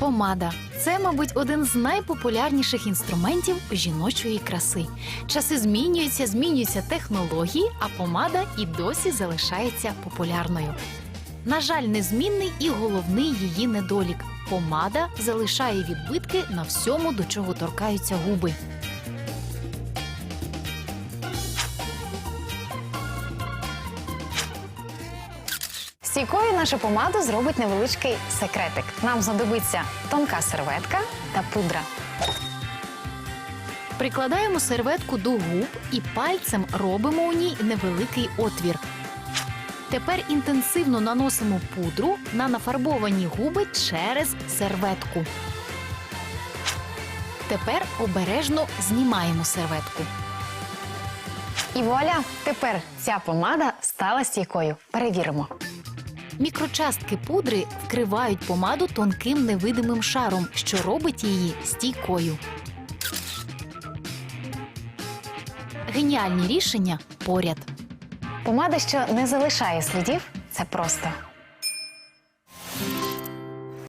Помада це, мабуть, один з найпопулярніших інструментів жіночої краси. Часи змінюються, змінюються технології, а помада і досі залишається популярною. На жаль, незмінний і головний її недолік. Помада залишає відбитки на всьому, до чого торкаються губи. Стійкою нашу помаду зробить невеличкий секретик. Нам знадобиться тонка серветка та пудра. Прикладаємо серветку до губ і пальцем робимо у ній невеликий отвір. Тепер інтенсивно наносимо пудру на нафарбовані губи через серветку. Тепер обережно знімаємо серветку. І вуаля! Тепер ця помада стала стійкою. Перевіримо. Мікрочастки пудри вкривають помаду тонким невидимим шаром, що робить її стійкою. Геніальні рішення поряд. Помада, що не залишає слідів, це просто